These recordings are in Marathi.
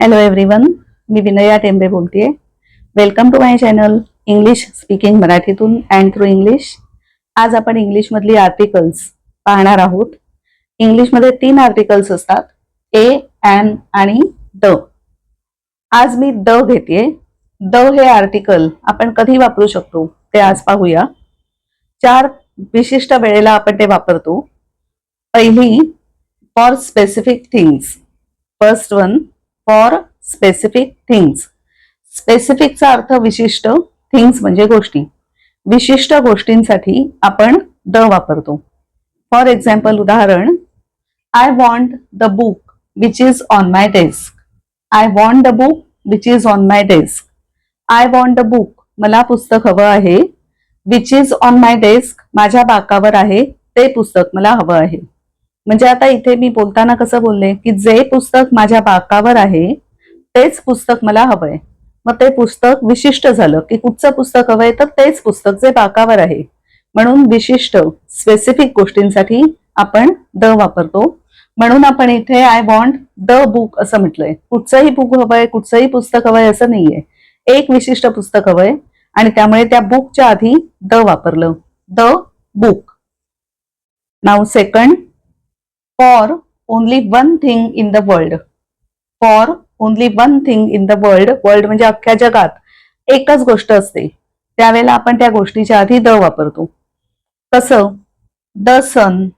हॅलो एव्हरीवन मी विनया टेंबे बोलतेय. Welcome to my channel English speaking मराठीतून अँड थ्रू इंग्लिश आज आपण इंग्लिशमधली आर्टिकल्स पाहणार आहोत. इंग्लिशमध्ये तीन आर्टिकल्स असतात ए अँड आणि द आज मी द घेते द हे आर्टिकल आपण कधी वापरू शकतो ते आज पाहूया. चार विशिष्ट वेळेला आपण ते वापरतो. पहिली for specific things first one for specific things स्पेसिफिकचा अर्थ विशिष्ट थिंग्स म्हणजे गोष्टी. विशिष्ट गोष्टींसाठी आपण द वापरतो. फॉर एक्झाम्पल उदाहरण I want the book which is on my desk I want the book which is on my desk I want the book मला पुस्तक हवं आहे which is on my desk माझ्या बाकावर आहे ते पुस्तक मला हवं आहे. म्हणजे आता इथे मी बोलताना कसं बोलले की जे पुस्तक माझ्या बाकावर आहे तेच पुस्तक मला हवंय. मग ते पुस्तक विशिष्ट झालं की कुठचं पुस्तक हवंय तर तेच पुस्तक जे बाकावर आहे. म्हणून विशिष्ट स्पेसिफिक गोष्टींसाठी आपण द वापरतो. म्हणून आपण इथे आय वॉन्ट द बुक असं म्हटलंय. कुठचंही बुक हवंय कुठचंही पुस्तक हवंय असं नाहीये. एक विशिष्ट पुस्तक हवंय आणि त्यामुळे त्या बुकच्या आधी द वापरलं. The book now second for only one thing in the world for only one thing in the world world म्हणजे अख्ख्या जगात एकच गोष्ट असते. त्यावेळेला आपण त्या गोष्टीच्या आधी द वापरतो. कसं? The sun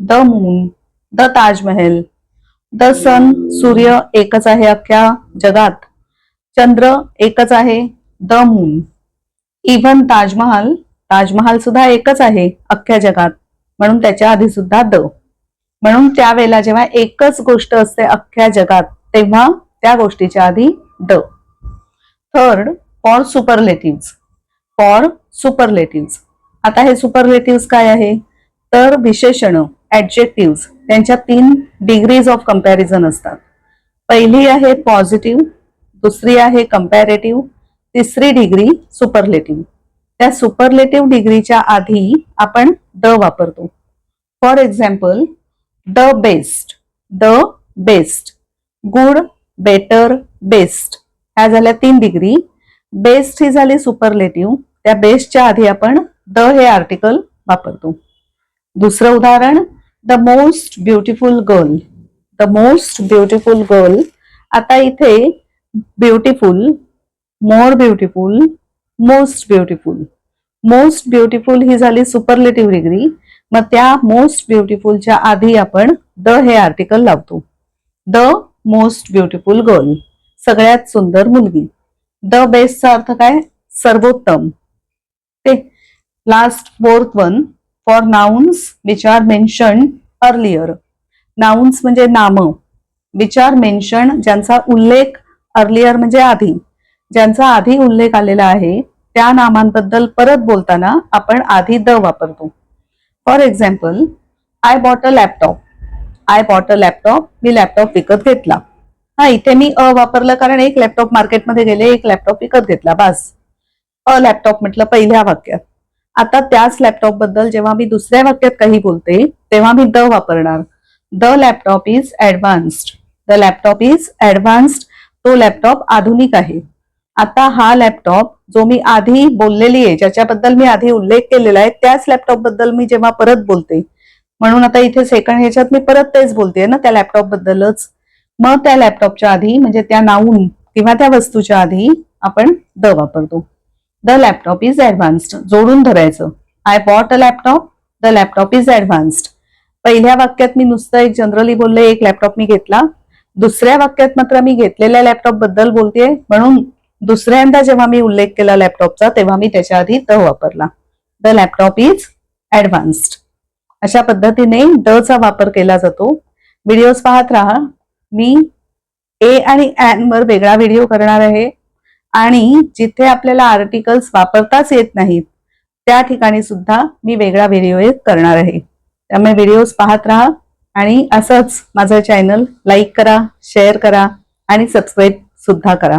the moon the Taj Mahal. The sun सूर्य एकच आहे अख्ख्या जगात. चंद्र एकच आहे the moon even Taj Mahal Taj Mahal सुद्धा एकच आहे अख्ख्या जगात. म्हणून त्याच्या आधी सुद्धा द. म्हणून त्यावेळेला जेव्हा एकच गोष्ट असते अख्ख्या जगात तेव्हा त्या गोष्टीच्या आधी the third for superlative for superlative आता हे सुपरलेटिव्ह काय आहे? तर विशेषण ऍडजेक्टिव्ह त्यांच्या तीन डिग्रीज ऑफ कंपॅरिझन असतात. पहिली आहे पॉझिटिव्ह दुसरी आहे कम्पॅरेटिव्ह तिसरी डिग्री सुपरलेटिव्ह त्या सुपरलेटिव्ह डिग्रीच्या आधी आपण द वापरतो. For example the best the best good better best. ह्या झाल्या तीन डिग्री. बेस्ट ही झाली सुपरलेटिव्ह. त्या बेस्टच्या आधी आपण द हे आर्टिकल वापरतो. दुसरं उदाहरण the most beautiful girl. The most beautiful girl. आता इथे beautiful more beautiful most beautiful. Most beautiful ही झाली सुपरलेटिव्ह डिग्री. मग त्या मोस्ट ब्युटिफुलच्या आधी आपण द हे आर्टिकल लावतो. द मोस्ट ब्युटिफुल गर्ल सगळ्यात सुंदर मुलगी. द बेस्टचा अर्थ काय? सर्वोत्तम. ते last fourth one for nouns which are mention earlier nouns म्हणजे नाम विच आर मेन्शन ज्यांचा उल्लेख अर्लियर म्हणजे आधी. ज्यांचा आधी उल्लेख आलेला आहे त्या नामांबद्दल परत बोलताना आपण आधी द वापरतो. For example I bought a laptop I bought a laptop me laptop विकत घेतला. हा इथे मी अ वापरलं कारण एक लॅपटॉप मार्केटमध्ये गेले एक लॅपटॉप विकत घेतला बास. अ लॅपटॉप म्हटलं पहिल्या वाक्यात. आता त्याच लॅपटॉपबद्दल जेव्हा मी दुसऱ्या वाक्यात काही बोलते तेव्हा मी द वापरणार. The laptop is advanced the laptop is advanced तो लॅपटॉप आधुनिक आहे. आता हा लॅपटॉप जो मी आधी बोललेली आहे ज्याच्याबद्दल मी आधी उल्लेख केलेला आहे त्याच लॅपटॉपबद्दल मी जेव्हा परत बोलते म्हणून आता इथे सेकंड ह्याच्यात मी परत तेच बोलते ना त्या लॅपटॉप बद्दलच. मग त्या लॅपटॉपच्या आधी म्हणजे त्या नाऊन किंवा त्या वस्तूच्या आधी आपण द वापरतो. द लॅपटॉप इज ऍडव्हान्स्ड जोडून धरायचं. I bought a laptop the laptop is advanced पहिल्या वाक्यात मी नुसतं एक जनरली बोलले एक लॅपटॉप मी घेतला. दुसऱ्या वाक्यात मात्र मी घेतलेल्या लॅपटॉपबद्दल बोलतेय म्हणून दुसऱ्यांदा जेव्हा मी उल्लेख केला लॅपटॉपचा तेव्हा मी त्याच्या आधी द वापरला. द लॅपटॉप इज ऍडव्हान्स्ड अशा पद्धतीने द चा वापर केला जातो. व्हिडिओज पाहत राहा. मी ए आणि ॲन वर वेगळा व्हिडिओ करणार आहे. आणि जिथे आपल्याला आर्टिकल्स वापरताच येत नाहीत त्या ठिकाणी सुद्धा मी वेगळा व्हिडिओ करणार आहे. त्यामुळे व्हिडिओज पाहत राहा आणि असंच माझं चॅनल लाईक करा शेअर करा आणि सबस्क्राईब सुद्धा करा.